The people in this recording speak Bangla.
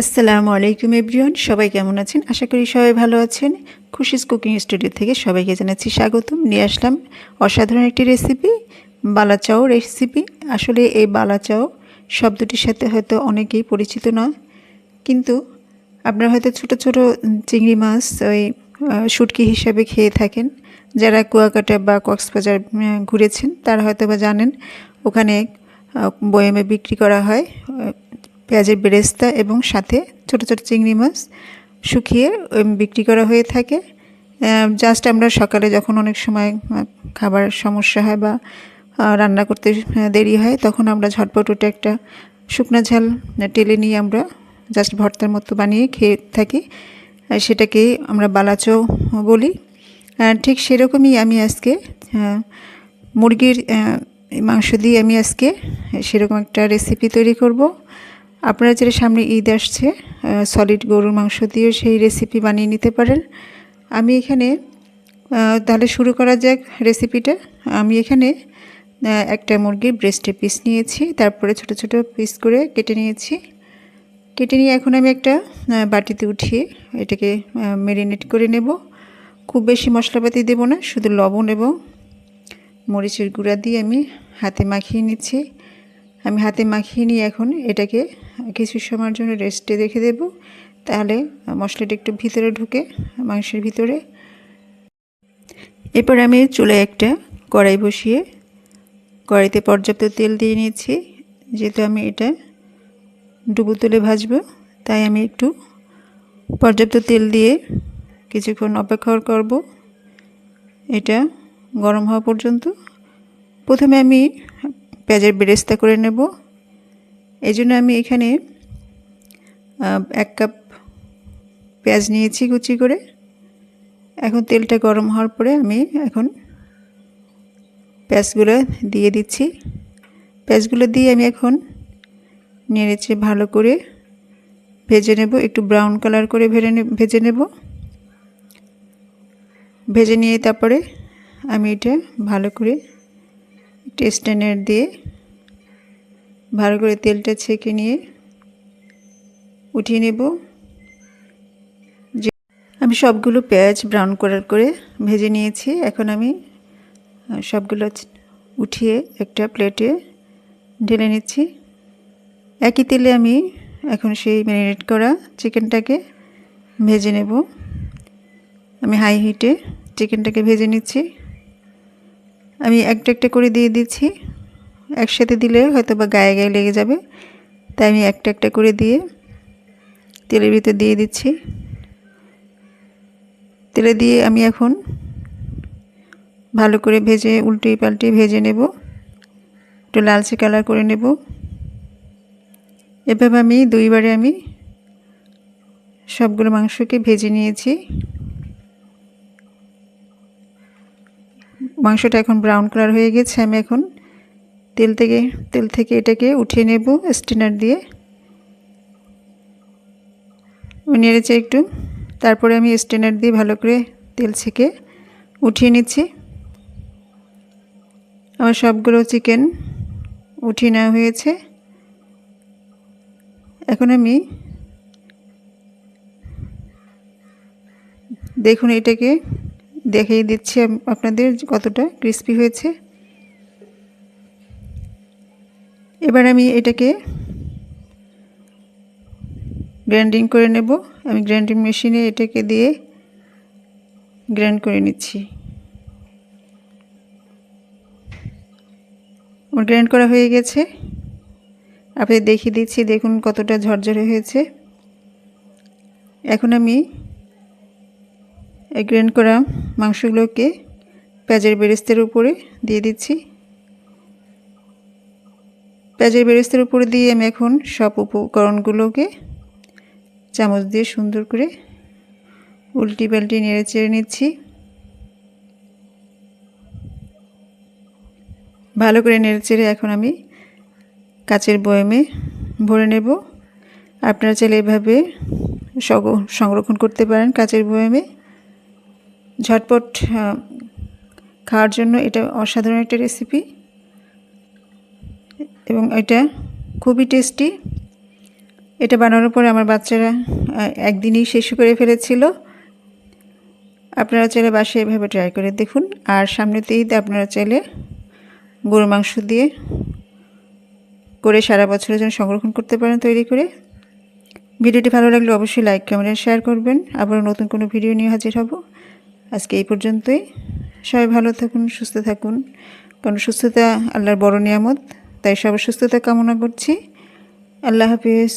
আসসালামু আলাইকুম এভরিওয়ান, সবাই কেমন আছেন? আশা করি সবাই ভালো আছেন। খুশিস কুকিং স্টুডিও থেকে সবাইকে জানাচ্ছি স্বাগতম। নিয়ে আসলাম অসাধারণ একটি রেসিপি, বালাচাও রেসিপি। আসলে এই বালাচাও শব্দটির সাথে হয়তো অনেকেই পরিচিত নয়, কিন্তু আপনারা হয়তো ছোট ছোট চিংড়ি মাছ, ওই শুটকি হিসাবে খেয়ে থাকেন। যারা কুয়াকাটা বা কক্সবাজার ঘুরেছেন, তারা হয়তো বা জানেন, ওখানে বয়ামে বিক্রি করা হয় পেঁয়াজের বেরেস্তা এবং সাথে ছোট ছোট চিংড়ি মাছ শুকিয়ে বিক্রি করা হয়ে থাকে। জাস্ট আমরা সকালে যখন অনেক সময় খাবার সমস্যা হয় বা রান্না করতে দেরি হয়, তখন আমরা ঝটপট ওটা একটা শুকনো ঝাল টেলে নিয়ে আমরা জাস্ট ভর্তার মতো বানিয়ে খেয়ে থাকি। সেটাকে আমরা বালাচও বলি। ঠিক সেরকমই আমি আজকে মুরগির মাংস দিয়ে আমি আজকে সেরকম একটা রেসিপি তৈরি করব। আপনারা যেটা সামনে ঈদ আসছে সলিড গরুর মাংস দিয়েও সেই রেসিপি বানিয়ে নিতে পারেন। আমি এখানে তাহলে শুরু করা যাক রেসিপিটা আমি এখানে একটা মুরগির ব্রেস্টের পিস নিয়েছি, তারপরে ছোট ছোট পিস করে কেটে নিয়েছি। কেটে নিয়ে এখন আমি একটা বাটিতে উঠিয়ে এটাকে মেরিনেট করে নেব। খুব বেশি মশলাপাতি দেবো না, শুধু লবণ এবং মরিচের গুঁড়া দিয়ে আমি হাতে মাখিয়ে নিচ্ছি। আমি হাতে মাখিয়ে নিয়ে এখন এটাকে কিছু সময়ের জন্য রেস্টে রেখে দেব। তাহলে মশলাটা একটু ভিতরে ঢুকে, মাংসের ভিতরে। এরপর আমি চুলায় একটা কড়াই বসিয়ে কড়াইতে পর্যাপ্ত তেল দিয়ে নিয়েছি। যেহেতু আমি এটা ডুবো তুলে ভাজব, তাই আমি একটু পর্যাপ্ত তেল দিয়ে কিছুক্ষণ অপেক্ষা করব। এটা গরম হওয়া পর্যন্ত। প্রথমে আমি পেঁয়াজের বেরেস্তা করে নেব। এই জন্য আমি এখানে এক কাপ পেঁয়াজ নিয়েছি কুচি করে। এখন তেলটা গরম হওয়ার পরে আমি এখন পেঁয়াজগুলো দিয়ে দিচ্ছি। পেঁয়াজগুলো দিয়ে আমি এখন নেড়েচে ভালো করে ভেজে নেব। একটু ব্রাউন কালার করে ভেজে ভেজে নেব। ভেজে নিয়ে তারপরে আমি এটা ভালো করে একটু দিয়ে ভালো করে তেলটা ছেঁকে নিয়ে উঠিয়ে নেব। যে আমি সবগুলো পেঁয়াজ ব্রাউন করার করে ভেজে নিয়েছি। এখন আমি সবগুলো উঠিয়ে একটা প্লেটে ঢেলে নিচ্ছি। একই তেলে আমি এখন সেই ম্যারিনেট করা চিকেনটাকে ভেজে নেব। আমি হাই হিটে চিকেনটাকে ভেজে নিচ্ছি। আমি একটা একটা করে দিয়ে দিচ্ছি। একসাথে দিলে হয়তো বা গায়ে গায়ে লেগে যাবে। তাই আমি একটা একটা করে দিয়ে তেলের ভিতর দিয়ে দিচ্ছি। তেলে দিয়ে আমি এখন ভালো করে ভেজে, উল্টে পাল্টে ভেজে নেব। একটু লালচে কালার করে নেব। এভাবে আমি দুইবারে আমি সবগুলো মাংসকে ভেজে নিয়েছি। মাংসটা এখন ব্রাউন কালার হয়ে গেছে। আমি এখন তেল থেকে তেল থেকে এটাকে উঠিয়ে নেব স্টিনার দিয়ে। নেড়েছে একটু। তারপরে আমি স্টেনার দিয়ে ভালো করে তেল ছেঁকে উঠিয়ে নিচ্ছি। আমার সবগুলো চিকেন উঠিয়ে নেওয়া হয়েছে। এখন আমি দেখুন এটাকে দেখিয়ে দিচ্ছি আপনাদের কতটা ক্রিস্পি হয়েছে। এবার আমি এটাকে গ্রাইন্ডিং করে নেব। আমি গ্রাইন্ডিং মেশিনে এটাকে দিয়ে গ্রাইন্ড করে নিচ্ছি। আমার গ্রাইন্ড করা হয়ে গেছে। আপনি দেখিয়ে দিচ্ছি, দেখুন কতটা ঝরঝরে হয়েছে। এখন আমি এই গ্রাইন্ড করা মাংসগুলোকে পেঁয়াজের বেরেস্তের উপরে দিয়ে দিচ্ছি। পেঁয়াজের বেরেস্তের উপরে দিয়ে আমি এখন সব উপকরণগুলোকে চামচ দিয়ে সুন্দর করে উল্টি পাল্টি নেড়ে চেড়ে নিচ্ছি। ভালো করে নেড়ে চেড়ে এখন আমি কাচের বয়মে ভরে নেব। আপনারা চাইলে এভাবে সংরক্ষণ করতে পারেন কাচের বয়মে। ঝটপট খাওয়ার জন্য এটা অসাধারণ একটা রেসিপি এবং এটা খুবই টেস্টি এটা বানানোর পরে আমার বাচ্চারা একদিনই শেষ করে ফেলেছিল। আপনারা চাইলে বাসায় এভাবে ট্রাই করে দেখুন। আর সামনেতে ঈদ, আপনারা চাইলে গরুর মাংস দিয়ে করে সারা বছরের জন্য সংরক্ষণ করতে পারেন তৈরি করে। ভিডিওটি ভালো লাগলে অবশ্যই লাইক কমেন্ট শেয়ার করবেন। আবারও নতুন কোনো ভিডিও নিয়ে হাজির হব। আজকে এই পর্যন্তই। সবাই ভালো থাকুন, সুস্থ থাকুন। কারণ সুস্থতা আল্লাহর বড় নিয়ামত। তাই সবার সুস্থতা কামনা করছি। আল্লাহ হাফিজ।